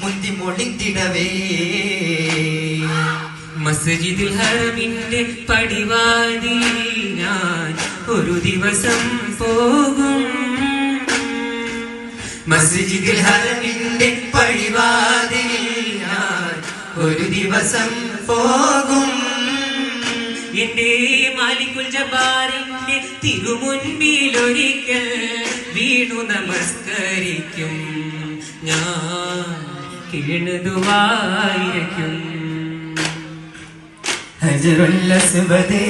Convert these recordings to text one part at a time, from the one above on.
മുന്തി മൊളിത്തിടവേ മസ്ജിദിൽ ഹറമിന്റെ പടിവാതിൽ ഞാൻ ഒരു ദിവസം പോകും. മസ്ജിദിൽ ഹറമിന്റെ പടിവാടി ഞാൻ ഒരു ദിവസം പോകും. എന്റെ മാലിക്കുൽ ജബാറിന്റെ തിരുമുൻപിലൊരിക്കൽ വീണു നമസ്കരിക്കും. ഞാൻ കിണുതുവായിരിക്കും ഹജറുല്ലസ്വദേ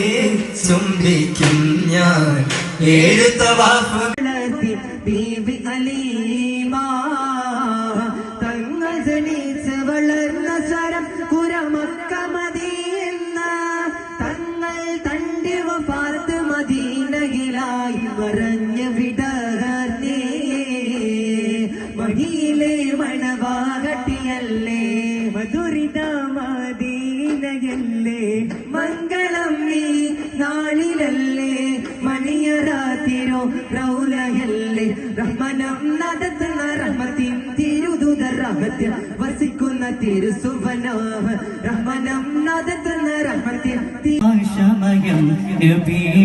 ചുംബിക്കും ഞാൻ. ഏഴ് തവാഫ് ബീബി അലീമ. തങ്ങൾ ജനിച്ച് വളർന്ന സ്വരം പുരമക്കമതിയെന്ന തങ്ങൾ തണ്ടിവ പാർത്ത് മദീനയിലായി മറഞ്ഞു വിടർന്നേ. മടിയിലെ മണവാകട്ടിയല്ലേ മധുരിത മദീനയല്ലേ മംഗളം നീ നാളിലല്ലേ മണിയറാത്തിരോ പ്രൗലയല്ലേ. റഹ്മനം നടത്തുന്ന റഹ്മത്തിൻ തിരുദൂത റഹ്മത്തിൽ വസിക്കുന്ന തിരുസുവനാവ്. റഹ്മനം നടത്തുന്ന റഹ്മത്തിൽ ആശമയം നബിയേ